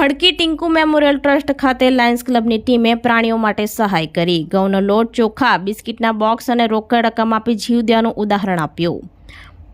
ખડકી Tinku memorial trust ખાતે Lions ક્લબની ટીમે પ્રાણીઓ માટે સહાય કરી. ઘઉંનો લોટ, ચોખા, બિસ્કિટના બોક્સ અને રોકડ રકમ આપી જીવદયાનું ઉદાહરણ આપ્યું.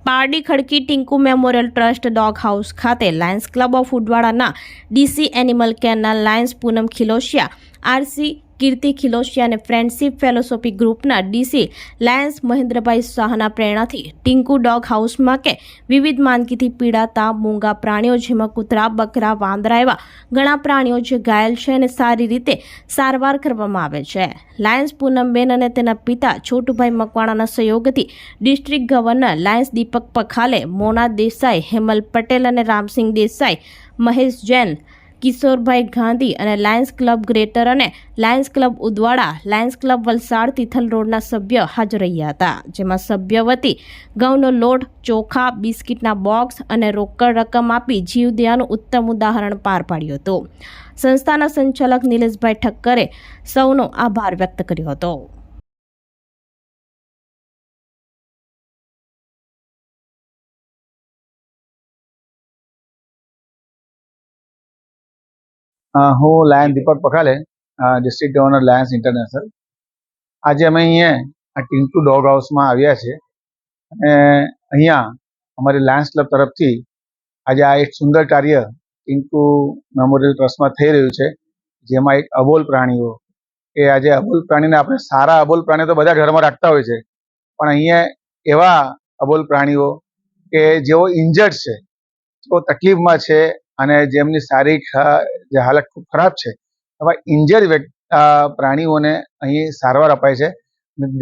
Pardi Khadki Tinku memorial trust dog house ખાતે લાયન્સ ક્લબ ઓફ ઉડવાડાના ડીસી એનિમલ કેરના લાયન્સ પૂનમ ખિલોશિયા, આરસી કીર્તિ ખિલોશિયા અને ફ્રેન્ડશીપ ફેલોસોફી ગ્રુપના ડીસી લાયન્સ મહેન્દ્રભાઈ શાહના પ્રેરણાથી ટિંકુ ડોગ હાઉસમાં કે વિવિધ માંદગીથી પીડાતા મૂંગા પ્રાણીઓ જેમાં કૂતરા, બકરા, વાંદરા એવા ઘણા પ્રાણીઓ જે ઘાયલ છે અને સારી રીતે સારવાર કરવામાં આવે છે. લાયન્સ પૂનમબેન અને તેના પિતા છોટુભાઈ મકવાણાના સહયોગથી district governor Lions Deepak Pakhale, Mona Desai, Hemal Patel અને રામસિંહ દેસાઈ, મહેશ જૈન કિશોરભાઈ ગાંધી અને લાયન્સ ક્લબ ગ્રેટર અને Lions club Udvada, Lions club Valsad Tithal રોડના સભ્ય હાજર રહ્યા હતા, જેમાં સભ્ય વતી ઘઉંનો લોટ, ચોખા, બિસ્કિટના બોક્સ અને રોકડ રકમ આપી જીવદયાનું ઉત્તમ ઉદાહરણ પાર પાડ્યું હતું. સંસ્થાના સંચાલક નિલેશભાઈ ઠક્કરે સૌનો આભાર વ્યક્ત કર્યો હતો. હું Lion Deepak Pakhale district governor Lions international આજે અમે અહીંયા આ ટિન્ટુ ડોગ હાઉસમાં આવ્યા છે. અને અહીંયા અમારી લાયન્સ ક્લબ તરફથી આજે આ એક સુંદર કાર્ય ટિન્ટુ મેમોરિયલ ટ્રસ્ટમાં થઈ રહ્યું છે. જેમાં એક અબોલ પ્રાણીઓ, કે આજે અબોલ પ્રાણીને આપણે સારા અબોલ પ્રાણીઓ તો બધા ઘરમાં રાખતા હોય છે. પણ અહીંયા એવા અબોલ પ્રાણીઓ કે જેઓ ઇન્જર્ડ છે, જેઓ તકલીફમાં છે અને જેમની શારીરિક જે હાલત ખૂબ ખરાબ છે, એવા ઇન્જર પ્રાણીઓને અહીં સારવાર અપાય છે.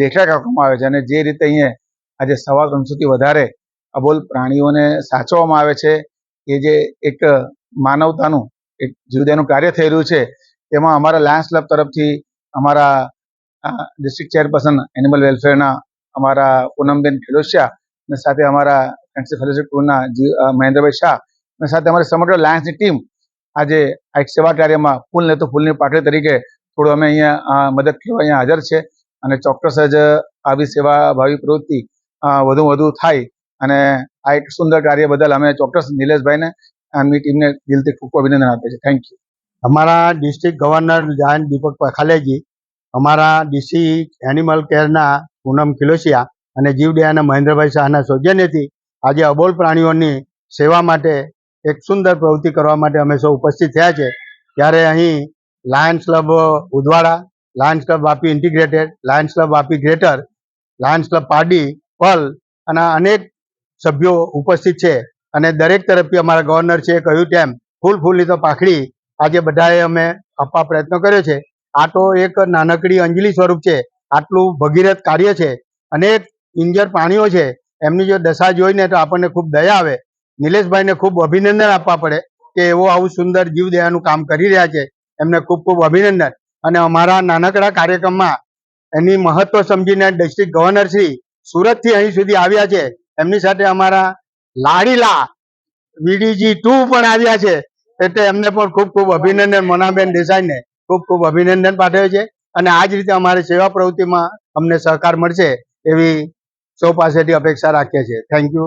દેખરેખ રાખવામાં આવે છે અને જે રીતે અહીંયા આજે સવા ત્રણસોથી વધારે અબોલ પ્રાણીઓને સાચવવામાં આવે છે, એ જે એક માનવતાનું, એક જુદાનું કાર્ય થઈ રહ્યું છે, તેમાં અમારા લાયન્સ ક્લબ તરફથી અમારા ડિસ્ટ્રિક્ટ ચેરપર્સન એનિમલ વેલફેરના અમારા પૂનમબેન ખેડોશિયા અને સાથે અમારા ફેલોશિપ ટૂરના મહેન્દ્રભાઈ શાહ અને સાથે અમારી સમગ્ર લાયન્સની ટીમ આજે આ એક સેવા કાર્યમાં ફૂલ ને તો ફૂલની પાકડી તરીકે થોડું અમે અહીંયા મદદ કરવા અહીંયા હાજર છે. અને ચોક્કસ જ આવી સેવા ભાવી પ્રવૃત્તિ વધુ વધુ થાય અને આ એક સુંદર કાર્ય બદલ અમે ચોક્કસ નિલેશભાઈને એમની ટીમને દિલથી ખૂબ ખૂબ અભિનંદન આપે છે થેન્ક યુ અમારા ડિસ્ટ્રિક્ટ ગવર્નર જાન દીપક પખાલેજી, અમારા ડીસી એનિમલ કેરના પૂનમ ખિલોસિયા અને જીવદયાના મહેન્દ્રભાઈ શાહના સૌજન્યથી આજે અબોલ પ્રાણીઓની સેવા માટે એક સુંદર પ્રવૃત્તિ કરવા માટે અમે સૌ ઉપસ્થિત થયા છે. ત્યારે અહીં Lions club Udvada Lions club Vapi integrated Lions club Vapi greater Lions club Pardi પલ અને અનેક સભ્યો ઉપસ્થિત છે. અને દરેક તરફથી અમારા ગવર્નર છે કહ્યું તેમ, ફૂલ ફૂલની તો પાખડી. આજે બધાએ અમે આપવા પ્રયત્ન કર્યો છે. આ તો એક નાનકડી અંજલિ સ્વરૂપ છે. આટલું ભગીરથ કાર્ય છે. અનેક ઇન્જર પ્રાણીઓ છે. એમની જો દશા જોઈને તો આપણને ખૂબ દયા આવે. નિલેશભાઈને ખૂબ અભિનંદન આપવા પડે કે એવો આવું સુંદર જીવદયાનું કામ કરી રહ્યા છે. એમને ખૂબ ખૂબ અભિનંદન. અને અમારા નાનકડા કાર્યક્રમમાં એની મહત્વ સમજીને ડિસ્ટ્રિક્ટ ગવર્નર શ્રી સુરતથી અહીં સુધી આવ્યા છે. એમની સાથે અમારા લાડીલા વીડીજી ટુ પણ આવ્યા છે. એટલે એમને પણ ખૂબ ખૂબ અભિનંદન મોનાબેન દેસાઈને ખૂબ ખૂબ અભિનંદન પાઠવે છે. અને આ જ રીતે અમારી સેવા પ્રવૃત્તિમાં અમને સહકાર મળશે એવી સૌ પાસેથી અપેક્ષા રાખીએ છીએ. Thank you